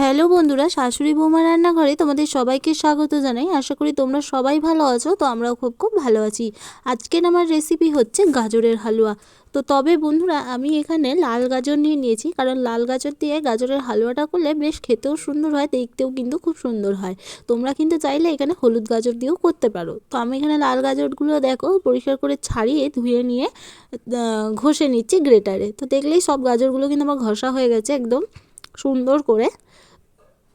Hello বন্ধুরা, শাশুড়ি বৌমা রান্নাঘরে তোমাদের সবাইকে স্বাগত জানাই। আশা করি তোমরা সবাই ভালো আছো, তো আমরাও খুব খুব ভালো আছি। আজকের আমার রেসিপি হচ্ছে গাজরের হালুয়া। তো তবে বন্ধুরা, আমি এখানে লাল গাজর নিয়ে নিয়েছি, কারণ লাল গাজর দিয়ে গাজরের হালুয়াটা করলে বেশ খেতেও সুন্দর হয়, দেখতেও কিন্তু খুব সুন্দর হয়। তোমরা কিন্তু চাইলে এখানে হলুদ গাজর দিয়েও করতে পারো। তো আমি এখানে লাল গাজরগুলো দেখো, পরিষ্কার করে ছাড়িয়ে ধুয়ে নিয়ে ঘষে নিচ্ছি গ্রেটারে। তো দেখলেই সব গাজরগুলো কিন্তু আমার ঘষা হয়ে গেছে একদম। সুন্দর করে।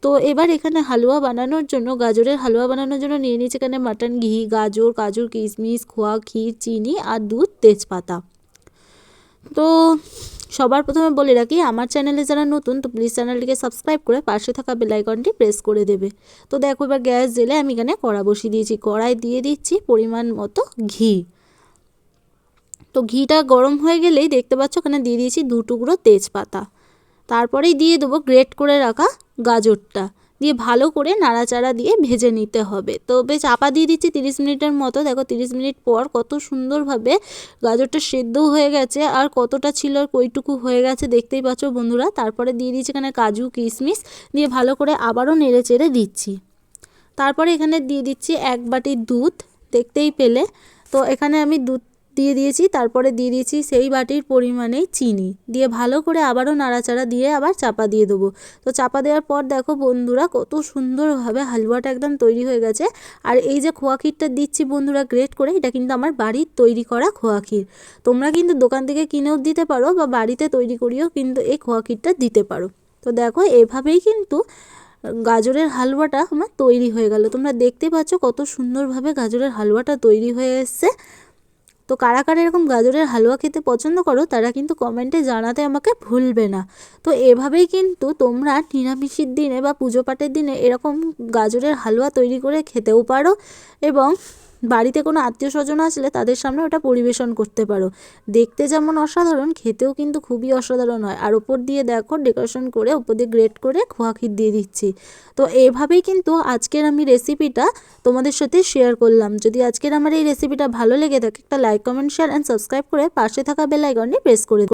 তো এবার এখানে হালুয়া বানানোর জন্য, গাজরের হালুয়া বানানোর জন্য নিয়ে নিয়েছি এখানে মাটন, ঘি, গাজর, কাজুর কিশমিশ, খোয়া, ক্ষীর, চিনি আর দুধ, তেজপাতা। তো সবার প্রথমে বলে রাখি, আমার চ্যানেলে যারা নতুন, তো প্লিজ চ্যানেলটিকে সাবস্ক্রাইব করে পাশে থাকা বেলাইকনটি প্রেস করে দেবে। তো দেখো এবার গ্যাস জেলে আমি এখানে কড়া বসিয়ে দিয়েছি। কড়াই দিয়ে দিচ্ছি পরিমাণ মতো ঘি। তো ঘিটা গরম হয়ে গেলেই দেখতে পাচ্ছ ওখানে দিয়ে দিয়েছি দু টুকরো তেজপাতা। তারপরেই দিয়ে দেবো গ্রেট করে রাখা গাজরটা। দিয়ে ভালো করে নাড়াচাড়া দিয়ে ভেজে নিতে হবে। তো বেশ চাপা দিয়ে দিচ্ছি তিরিশ মিনিটের মতো। দেখো তিরিশ মিনিট পর কত সুন্দরভাবে গাজরটা সেদ্ধও হয়ে গেছে আর কতটা ছিল আর কইটুকু হয়ে গেছে দেখতেই পাচ্ছ বন্ধুরা। তারপরে দিয়ে দিচ্ছি এখানে কাজু, কিশমিশ। দিয়ে ভালো করে আবারও নেড়ে চেড়ে দিচ্ছি। তারপরে এখানে দিয়ে দিচ্ছি এক বাটি দুধ, দেখতেই পেলে। তো এখানে আমি দুধ দিয়ে দিয়েছি, তারপরে দিয়ে দিয়েছি সেই বাটির পরিমাণেই চিনি। দিয়ে ভালো করে আবারও নাড়াচাড়া দিয়ে আবার চাপা দিয়ে দেবো। তো চাপা দেওয়ার পর দেখো বন্ধুরা, কত সুন্দরভাবে হালুয়াটা একদম তৈরি হয়ে গেছে। আর এই যে খোয়া ক্ষীরটা দিচ্ছি বন্ধুরা, গ্রেট করে, এটা কিন্তু আমার বাড়ির তৈরি করা খোয়া ক্ষীর। তোমরা কিন্তু দোকান থেকে কিনেও দিতে পারো বা বাড়িতে তৈরি করিও কিন্তু এই খোয়া ক্ষীরটা দিতে পারো। তো দেখো এভাবেই কিন্তু গাজরের হালুয়াটা আমার তৈরি হয়ে গেল। তোমরা দেখতে পাচ্ছ কত সুন্দরভাবে গাজরের হালুয়াটা তৈরি হয়ে এসছে। তো কারা কারা এরকম গাজরের হালুয়া খেতে পছন্দ করো, তারা কিন্তু কমেন্টে জানাতে আমাকে ভুলবে না। তো এভাবেই কিন্তু তোমরা নিরামিষের দিনে বা পুজো পাঠের দিনে এরকম গাজরের হালুয়া তৈরি করে খেতেও পারো এবং বাড়িতে কোনো আত্মীয় স্বজন আসলে তাদের সামনে ওটা পরিবেশন করতে পারো। দেখতে যেমন অসাধারণ, খেতেও কিন্তু খুবই অসাধারণ হয়। আর ওপর দিয়ে দেখো ডেকোরেশন করে ওপর দিয়ে গ্রেট করে খোয়া ক্ষীর দিয়ে দিচ্ছি। তো এভাবেই কিন্তু আজকের আমি রেসিপিটা তোমাদের সাথে শেয়ার করলাম। যদি আজকের আমার এই রেসিপিটা ভালো লেগে থাকে, একটা like comment share and subscribe করে পাশে থাকা বেল আইকনটি প্রেস করে